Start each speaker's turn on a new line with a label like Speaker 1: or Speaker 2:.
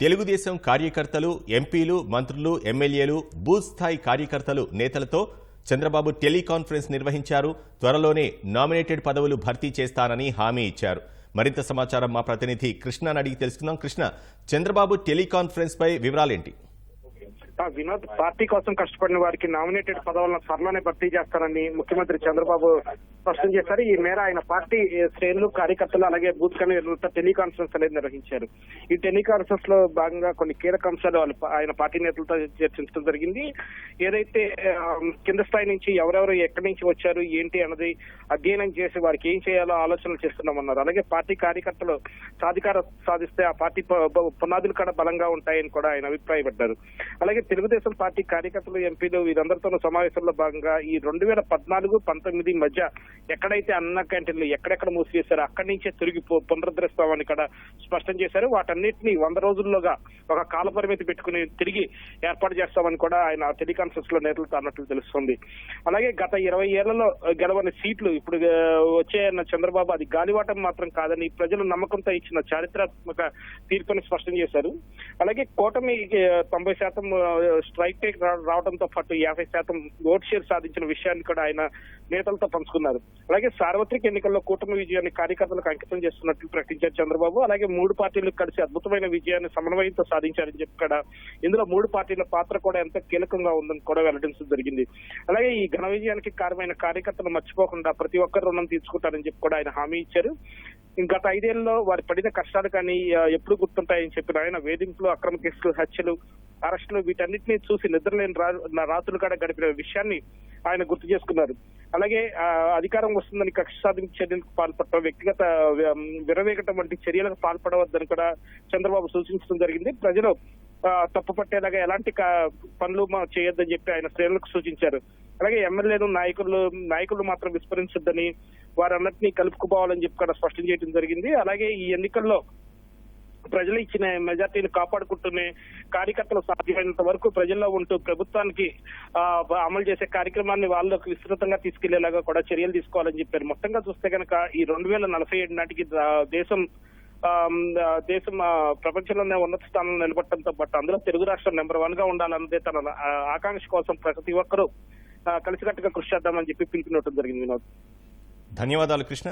Speaker 1: తెలుగుదేశం కార్యకర్తలు ఎంపీలు మంత్రులు ఎమ్మెల్యేలు బూత్ స్థాయి కార్యకర్తలు నేతలతో చంద్రబాబు టెలికాన్ఫరెన్స్ నిర్వహించారు. త్వరలోనే నామినేటెడ్ పదవులు భర్తీ చేస్తానని హామీ ఇచ్చారు. మరింత సమాచారం మా ప్రతినిధి కృష్ణని అడిగి తెలుసుకుందాం. కృష్ణ చంద్రబాబు టెలికాన్ఫరెన్స్ పై వివరాలేంటి?
Speaker 2: వినోద్ పార్టీ కోసం కష్టపడిన వారికి నామినేటెడ్ పదవులను త్వరలోనే భర్తీ చేస్తారని ముఖ్యమంత్రి చంద్రబాబు స్పష్టం చేశారు. ఈ మేర ఆయన పార్టీ శ్రేణులు కార్యకర్తలు అలాగే బూత్ కన్వీనర్లతో టెలికాన్ఫరెన్స్ అనేది నిర్వహించారు. ఈ టెలికాన్ఫరెన్స్లో భాగంగా కొన్ని కీలక అంశాలు వాళ్ళు ఆయన పార్టీ నేతలతో చర్చించడం జరిగింది. ఏదైతే కింద స్థాయి నుంచి ఎవరెవరు ఎక్కడి నుంచి వచ్చారు ఏంటి అన్నది అధ్యయనం చేసి వారికి ఏం చేయాలో ఆలోచనలు చేస్తున్నామన్నారు. అలాగే పార్టీ కార్యకర్తలు సాధికార సాధిస్తే ఆ పార్టీ ప- పునాదులు కూడా బలంగా ఉంటాయని కూడా ఆయన అభిప్రాయపడ్డారు. అలాగే తెలుగుదేశం పార్టీ కార్యకర్తలు ఎంపీలు వీరందరితోనూ సమావేశంలో భాగంగా ఈ రెండు వేల పద్నాలుగు పంతొమ్మిది మధ్య ఎక్కడైతే అన్న క్యాంటీన్లు ఎక్కడెక్కడ మూసివేశారో అక్కడి నుంచే తిరిగి పునరుద్ధరిస్తామని ఇక్కడ స్పష్టం చేశారు. వాటన్నిటిని వంద రోజుల్లోగా ఒక కాల పరిమితి పెట్టుకుని తిరిగి ఏర్పాటు చేస్తామని కూడా ఆయన టెలికాన్ఫరెన్స్లో నేతలతో అన్నట్లు తెలుస్తుంది. అలాగే గత ఇరవై ఏళ్ళలో గెలవని సీట్లు ఇప్పుడు ఆ, వచ్చాయన్న చంద్రబాబు అది గాలివాటం మాత్రం కాదని ప్రజలు నమ్మకంతో ఇచ్చిన చారిత్రాత్మక తీర్పుని స్పష్టం చేశారు. అలాగే కూటమి తొంభై శాతం స్ట్రైక్ టేక్ రావడంతో పాటు యాభై శాతం ఓట్ షేర్ సాధించిన విషయాన్ని కూడా ఆయన నేతలతో పంచుకున్నారు. అలాగే సార్వత్రిక ఎన్నికల్లో కూటమి విజయాన్ని కార్యకర్తలకు అంకితం చేస్తున్నట్లు ప్రకటించారు చంద్రబాబు. అలాగే మూడు పార్టీలు కలిసి అద్భుతమైన విజయాన్ని సమన్వయంతో సాధించారని చెప్పి కూడా ఇందులో మూడు పార్టీల పాత్ర కూడా ఎంత కీలకంగా ఉందని కూడా వెల్లడించడం జరిగింది. అలాగే ఈ ఘన విజయానికి కారణమైన కార్యకర్తలు మర్చిపోకుండా ప్రతి ఒక్కరు రుణం తీర్చుకుంటారని చెప్పి కూడా ఆయన హామీ ఇచ్చారు. గత ఐదేళ్ళలో వారి పడిన కష్టాలు కానీ ఎప్పుడు గుర్తుంటాయని చెప్పిన ఆయన వేధింపులు అక్రమ కేసులు హత్యలు అరెస్టులు వీటన్నిటిని చూసి నిద్రలేని రా- నా రాత్రులు కూడా గడిపిన విషయాన్ని ఆయన గుర్తు చేసుకున్నారు. అలాగే అధికారం వస్తుందని కక్ష సాధింపు చర్యలకు పాల్పడటం వ్యక్తిగత విరవేగటం వంటి చర్యలకు పాల్పడవద్దని కూడా చంద్రబాబు సూచించడం జరిగింది. ప్రజలు తప్పు పట్టేలాగా ఎలాంటి కా- పనులు మా చేయొద్దని చెప్పి ఆయన శ్రేణులకు సూచించారు. అలాగే ఎమ్మెల్యేలు నాయకులు నాయకులు మాత్రం విస్మరించొద్దని వారన్నిటినీ కలుపుకుపోవాలని చెప్పి కూడా స్పష్టం చేయడం జరిగింది. అలాగే ఈ ఎన్నికల్లో ప్రజలు ఇచ్చిన మెజార్టీని కాపాడుకుంటూనే కార్యకర్తలు సాధ్యమైనంత వరకు ప్రజల్లో ఉంటూ ప్రభుత్వానికి అమలు చేసే కార్యక్రమాన్ని వాళ్ళకు విస్తృతంగా తీసుకెళ్ళేలాగా కూడా చర్యలు తీసుకోవాలని చెప్పారు. మొత్తంగా చూస్తే కనుక ఈ రెండు వేల నలభై ఏడు నాటికి దేశం దేశం ప్రపంచంలోనే ఉన్నత స్థానంలో నిలబడటంతో పాటు అందులో తెలుగు రాష్ట్రం నెంబర్ వన్గా ఉండాలన్నదే తన ఆకాంక్ష కోసం ప్రతి ఒక్కరూ కలిసికట్టుగా కృషి చేద్దామని చెప్పి పిలుపునివ్వడం జరిగింది వినోద్.
Speaker 1: ధన్యవాదాలు కృష్ణ.